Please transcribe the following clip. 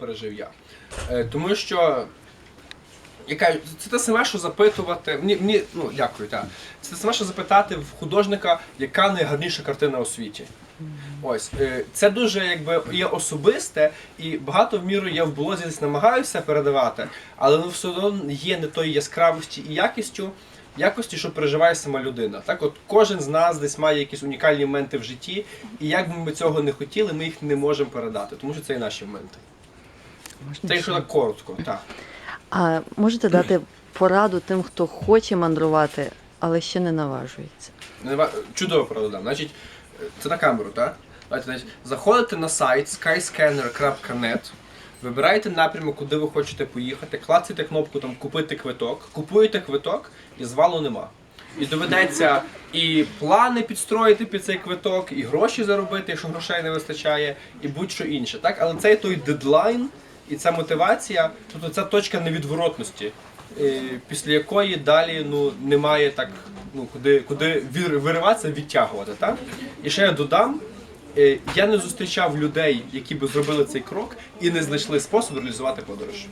пережив я. Е, тому що я кажу, це те саме, що запитувати. Мені, мені ну дякую, так. Це те саме, що запитати в художника, яка найгарніша картина у світі. Ось е, це дуже якби є особисте, і багато в міру я в блозі десь намагаюся передавати, але воно все одно є не тої яскравості і якістю, якості, що переживає сама людина. Так, от кожен з нас десь має якісь унікальні моменти в житті, і як би ми цього не хотіли, ми їх не можемо передати, тому що це і наші моменти. Це якщо так коротко, так. А можете дати пораду тим, хто хоче мандрувати, але ще не наважується? Чудово продам. Значить, е, це на камеру, так? Давайте, значить, заходите на сайт skyscanner.net, вибираєте напрямок, куди ви хочете поїхати, клацаєте кнопку там Купити квиток, купуєте квиток і звалу нема. І доведеться і плани підстроїти під цей квиток, і гроші заробити, якщо грошей не вистачає, і будь-що інше. Так? Але це той дедлайн і ця мотивація, тобто ця точка невідворотності, е, після якої далі ну, немає так, ну, куди, куди вириватися, відтягувати. Так? І ще я додам. е, Я не зустрічав людей, які би зробили цей крок і не знайшли спосіб реалізувати подорож.